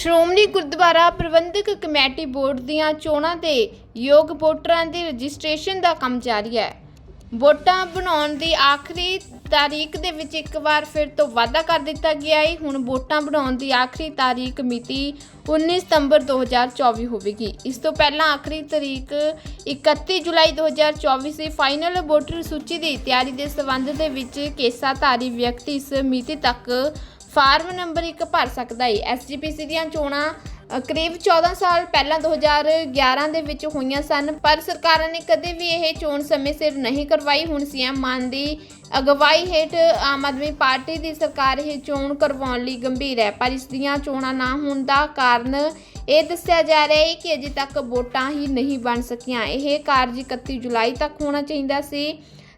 Shiromani Gurdwara Parbandhak committee board ਦੀਆਂ ਚੋਣਾਂ ਦੇ ਯੋਗ ਵੋਟਰਾਂ ਦੀ ਰਜਿਸਟ੍ਰੇਸ਼ਨ ਦਾ ਕੰਮ ਜਾਰੀ ਹੈ। ਵੋਟਾਂ ਬਣਾਉਣ ਦੀ ਆਖਰੀ ਤਾਰੀਖ ਦੇ ਵਿੱਚ ਇੱਕ ਵਾਰ ਫਿਰ ਤੋਂ ਵਾਅਦਾ ਕਰ ਦਿੱਤਾ ਗਿਆ ਹੈ। ਹੁਣ ਵੋਟਾਂ ਬਣਾਉਣ ਦੀ ਆਖਰੀ ਤਾਰੀਖ ਮਿਤੀ 19 ਸਤੰਬਰ 2024 ਹੋਵੇਗੀ। ਇਸ ਤੋਂ ਪਹਿਲਾਂ ਆਖਰੀ ਤਾਰੀਖ 31 ਜੁਲਾਈ 2024 ਸੀ। ਫਾਈਨਲ ਵੋਟਰ ਸੂਚੀ ਦੀ ਤਿਆਰੀ ਦੇ ਸੰਬੰਧ ਦੇ ਵਿੱਚ ਕੇਸਾਧਾਰੀ ਵਿਅਕਤੀ ਇਸ ਮਿਤੀ ਤੱਕ ਫਾਰਮ ਨੰਬਰ 1 ਭਰ ਸਕਦਾ ਹੈ ਐਸਜੀਪੀਸੀ ਦੀਆਂ ਚੋਣਾਂ ਕਰੀਬ 14 ਸਾਲ ਪਹਿਲਾਂ 2011 ਦੇ ਵਿੱਚ ਹੋਈਆਂ ਸਨ, ਪਰ ਸਰਕਾਰਾਂ ਨੇ ਕਦੇ ਵੀ ਇਹ ਚੋਣ ਸਮੇਂ ਸਿਰ ਨਹੀਂ ਕਰਵਾਈ। ਹੁਣ ਸੀਐਮ ਮਾਨ ਦੀ ਅਗਵਾਈ ਹੇਠ ਆਮ ਆਦਮੀ ਪਾਰਟੀ ਦੀ ਸਰਕਾਰ ਇਹ ਚੋਣ ਕਰਵਾਉਣ ਲਈ ਗੰਭੀਰ ਹੈ, ਪਰ ਇਸ ਦੀਆਂ ਚੋਣਾਂ ਨਾ ਹੋਣ ਦਾ ਕਾਰਨ ਇਹ ਦੱਸਿਆ ਜਾ ਰਿਹਾ ਹੈ ਕਿ ਅਜੇ ਤੱਕ ਵੋਟਾਂ ਹੀ ਨਹੀਂ ਬਣ ਸਕੀਆਂ। ਇਹ ਕਾਰਜ 31 ਜੁਲਾਈ ਤੱਕ ਹੋਣਾ ਚਾਹੀਦਾ ਸੀ।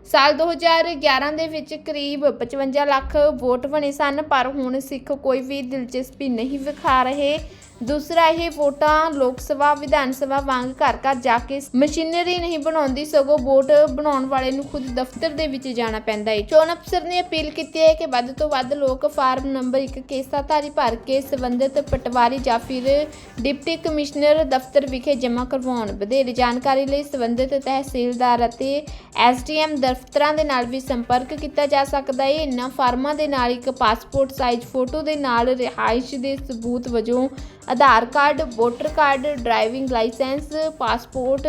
ਸਾਲ 2011 ਦੇ ਵਿੱਚ ਕਰੀਬ 55 ਲੱਖ ਵੋਟ ਬਣੇ ਸਨ, ਪਰ ਹੁਣ ਸਿੱਖ ਕੋਈ ਵੀ ਦਿਲਚਸਪੀ ਨਹੀਂ ਵਿਖਾ ਰਹੇ। ਦੂਸਰਾ ਇਹ ਵੋਟਾਂ ਲੋਕ ਸਭਾ, ਵਿਧਾਨ ਸਭਾ ਵਾਂਗ ਘਰ ਘਰ ਜਾ ਕੇ ਮਸ਼ੀਨਰੀ ਨਹੀਂ ਬਣਾਉਂਦੀ, ਸਗੋਂ ਵੋਟ ਬਣਾਉਣ ਵਾਲੇ ਨੂੰ ਖੁਦ ਦਫ਼ਤਰ ਦੇ ਵਿੱਚ ਜਾਣਾ ਪੈਂਦਾ ਹੈ। ਚੋਣ ਅਫਸਰ ਨੇ ਅਪੀਲ ਕੀਤੀ ਹੈ ਕਿ ਵੱਧ ਤੋਂ ਵੱਧ ਲੋਕ ਫਾਰਮ ਨੰਬਰ 1 ਕੇਸਾਧਾਰੀ ਭਰ ਕੇ ਸੰਬੰਧਿਤ ਪਟਵਾਰੀ ਜਾਂ ਫਿਰ ਡਿਪਟੀ ਕਮਿਸ਼ਨਰ ਦਫ਼ਤਰ ਵਿਖੇ ਜਮ੍ਹਾਂ ਕਰਵਾਉਣ। ਵਧੇਰੇ ਜਾਣਕਾਰੀ ਲਈ ਸੰਬੰਧਿਤ ਤਹਿਸੀਲਦਾਰ ਅਤੇ ਐਸਡੀਐਮ ਦਫ਼ਤਰਾਂ ਦੇ ਨਾਲ ਵੀ ਸੰਪਰਕ ਕੀਤਾ ਜਾ ਸਕਦਾ ਹੈ। ਇਨ੍ਹਾਂ ਫਾਰਮਾਂ ਦੇ ਨਾਲ ਇੱਕ ਪਾਸਪੋਰਟ ਸਾਈਜ਼ ਫੋਟੋ ਦੇ ਨਾਲ ਰਿਹਾਇਸ਼ ਦੇ ਸਬੂਤ ਵਜੋਂ Aadhaar card, voter card, driving licence, passport,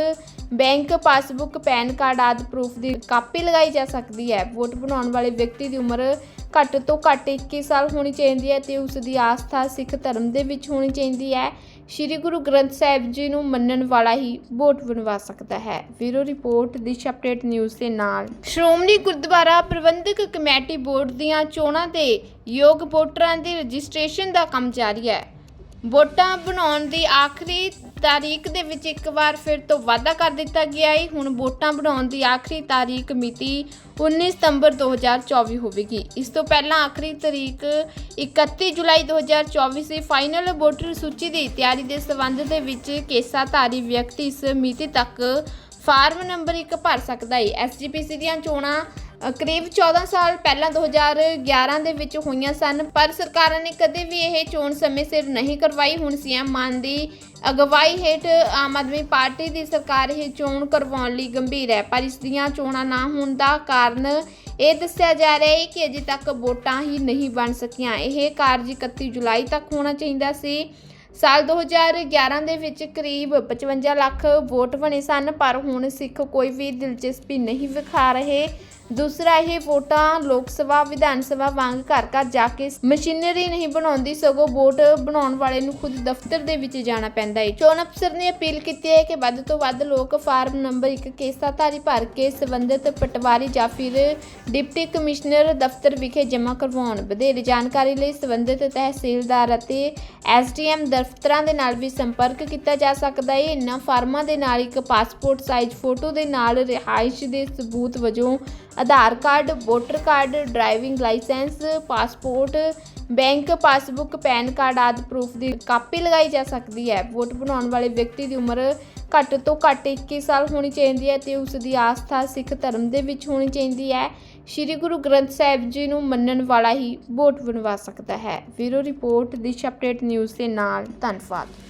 bank passbook, pan card ਆਦਿ ਪ੍ਰੂਫ ਦੀ ਕਾਪੀ ਲਗਾਈ ਜਾ ਸਕਦੀ ਹੈ। ਵੋਟ ਬਣਾਉਣ ਵਾਲੇ ਵਿਅਕਤੀ ਦੀ ਉਮਰ ਘੱਟ ਤੋਂ ਘੱਟ 21 ਸਾਲ ਹੋਣੀ ਚਾਹੀਦੀ ਹੈ ਤੇ ਉਸ ਦੀ ਆਸਥਾ ਸਿੱਖ ਧਰਮ ਦੇ ਵਿੱਚ ਹੋਣੀ ਚਾਹੀਦੀ ਹੈ। ਸ੍ਰੀ ਗੁਰੂ ਗ੍ਰੰਥ ਸਾਹਿਬ ਜੀ ਨੂੰ ਮੰਨਣ ਵਾਲਾ ਹੀ ਵੋਟ ਬਣਵਾ ਸਕਦਾ ਹੈ। ਵੀਰੋ ਰਿਪੋਰਟ, ਦਿਸ਼ ਅਪਡੇਟ ਨਿਊਜ਼ ਦੇ ਨਾਲ। ਸ਼੍ਰੋਮਣੀ ਗੁਰਦੁਆਰਾ ਪ੍ਰਬੰਧਕ ਕਮੇਟੀ ਬੋਰਡ ਦੀਆਂ ਚੋਣਾਂ ਦੇ ਯੋਗ ਵੋਟਰਾਂ ਦੀ ਰਜਿਸਟ੍ਰੇਸ਼ਨ ਦਾ ਕੰਮ ਜਾਰੀ ਹੈ। ਵੋਟਾਂ ਬਣਾਉਣ ਦੀ ਆਖਰੀ ਤਾਰੀਖ ਦੇ ਵਿੱਚ ਇੱਕ ਵਾਰ ਫਿਰ ਤੋਂ ਵਾਅਦਾ ਕਰ ਦਿੱਤਾ ਗਿਆ ਹੈ। ਹੁਣ ਵੋਟਾਂ ਬਣਾਉਣ ਦੀ ਆਖਰੀ ਤਾਰੀਖ ਮਿਤੀ 19 ਸਤੰਬਰ 2024 ਹੋਵੇਗੀ। ਇਸ ਤੋਂ ਪਹਿਲਾਂ ਆਖਰੀ ਤਾਰੀਖ 31 ਜੁਲਾਈ 2024 ਸੀ। ਫਾਈਨਲ ਵੋਟਰ ਸੂਚੀ ਦੀ ਤਿਆਰੀ ਦੇ ਸੰਬੰਧ ਦੇ ਵਿੱਚ ਕੇਸਾਧਾਰੀ ਵਿਅਕਤੀ ਇਸ ਮਿਤੀ ਤੱਕ ਫਾਰਮ ਨੰਬਰ 1 ਭਰ ਸਕਦਾ ਹੈ। ਐਸਜੀਪੀਸੀ ਦੀਆਂ ਚੋਣਾਂ ਕਰੀਬ 14 ਸਾਲ ਪਹਿਲਾਂ 2011 ਦੇ ਵਿੱਚ ਹੋਈਆਂ ਸਨ, ਪਰ ਸਰਕਾਰਾਂ ਨੇ ਕਦੇ ਵੀ ਇਹ ਚੋਣ ਸਮੇਂ ਸਿਰ ਨਹੀਂ ਕਰਵਾਈ। ਹੁਣ ਸੀਐਮ ਮਾਨ ਦੀ ਅਗਵਾਈ ਹੇਠ ਆਮ ਆਦਮੀ ਪਾਰਟੀ ਦੀ ਸਰਕਾਰ ਇਹ ਚੋਣ ਕਰਵਾਉਣ ਲਈ ਗੰਭੀਰ ਹੈ, ਪਰ ਇਸ ਦੀਆਂ ਚੋਣਾਂ ਨਾ ਹੋਣ ਦਾ ਕਾਰਨ ਇਹ ਦੱਸਿਆ ਜਾ ਰਿਹਾ ਹੈ ਕਿ ਅਜੇ ਤੱਕ ਵੋਟਾਂ ਹੀ ਨਹੀਂ ਬਣ ਸਕੀਆਂ। ਇਹ ਕਾਰਜ 31 ਜੁਲਾਈ ਤੱਕ ਹੋਣਾ ਚਾਹੀਦਾ ਸੀ। ਸਾਲ 2011 ਦੇ ਵਿੱਚ ਕਰੀਬ 55 ਲੱਖ ਵੋਟ ਬਣੇ ਸਨ, ਪਰ ਹੁਣ ਸਿੱਖ ਕੋਈ ਵੀ ਦਿਲਚਸਪੀ ਨਹੀਂ ਵਿਖਾ ਰਹੇ। ਦੂਸਰਾ ਇਹ ਵੋਟਾਂ ਲੋਕ ਸਭਾ, ਵਿਧਾਨ ਸਭਾ ਵਾਂਗ ਘਰ ਘਰ ਜਾ ਕੇ ਮਸ਼ੀਨਰੀ ਨਹੀਂ ਬਣਾਉਂਦੀ, ਸਗੋਂ ਵੋਟ ਬਣਾਉਣ ਵਾਲੇ ਨੂੰ ਖੁਦ ਦਫ਼ਤਰ ਦੇ ਵਿੱਚ ਜਾਣਾ ਪੈਂਦਾ ਹੈ ਚੋਣ ਅਫਸਰ ਨੇ ਅਪੀਲ ਕੀਤੀ ਹੈ ਕਿ ਵੱਧ ਤੋਂ ਵੱਧ ਲੋਕ ਫਾਰਮ ਨੰਬਰ 1 ਕੇਸਾਧਾਰੀ ਭਰ ਕੇ ਸੰਬੰਧਿਤ ਪਟਵਾਰੀ ਜਾਂ ਫਿਰ ਡਿਪਟੀ ਕਮਿਸ਼ਨਰ ਦਫ਼ਤਰ ਵਿਖੇ ਜਮ੍ਹਾਂ ਕਰਵਾਉਣ। ਵਧੇਰੇ ਜਾਣਕਾਰੀ ਲਈ ਸੰਬੰਧਿਤ ਤਹਿਸੀਲਦਾਰ ਅਤੇ ਐਸਡੀਐਮ ਦਫ਼ਤਰਾਂ ਦੇ ਨਾਲ ਵੀ ਸੰਪਰਕ ਕੀਤਾ ਜਾ ਸਕਦਾ ਹੈ ਇਹਨਾਂ ਫਾਰਮਾਂ ਦੇ ਨਾਲ ਇੱਕ ਪਾਸਪੋਰਟ ਸਾਈਜ਼ ਫੋਟੋ ਦੇ ਨਾਲ ਰਿਹਾਇਸ਼ ਦੇ ਸਬੂਤ ਵਜੋਂ Aadhaar card, voter card, driving licence, passport, bank, passbook, pan card ਆਦਿ ਪ੍ਰੂਫ ਦੀ ਕਾਪੀ ਲਗਾਈ ਜਾ ਸਕਦੀ ਹੈ। ਵੋਟ ਬਣਾਉਣ ਵਾਲੇ ਵਿਅਕਤੀ ਦੀ ਉਮਰ ਘੱਟ ਤੋਂ ਘੱਟ 21 ਸਾਲ ਹੋਣੀ ਚਾਹੀਦੀ ਹੈ ਤੇ ਉਸ ਦੀ ਆਸਥਾ ਸਿੱਖ ਧਰਮ ਦੇ ਵਿੱਚ ਹੋਣੀ ਚਾਹੀਦੀ ਹੈ। ਸ੍ਰੀ ਗੁਰੂ ਗ੍ਰੰਥ ਸਾਹਿਬ ਜੀ ਨੂੰ ਮੰਨਣ ਵਾਲਾ ਹੀ ਵੋਟ ਬਣਵਾ ਸਕਦਾ ਹੈ। ਵੀਰੋ ਰਿਪੋਰਟ, ਦਿਸ਼ ਅਪਡੇਟ ਨਿਊਜ਼ ਦੇ ਨਾਲ ਧੰਨਵਾਦ।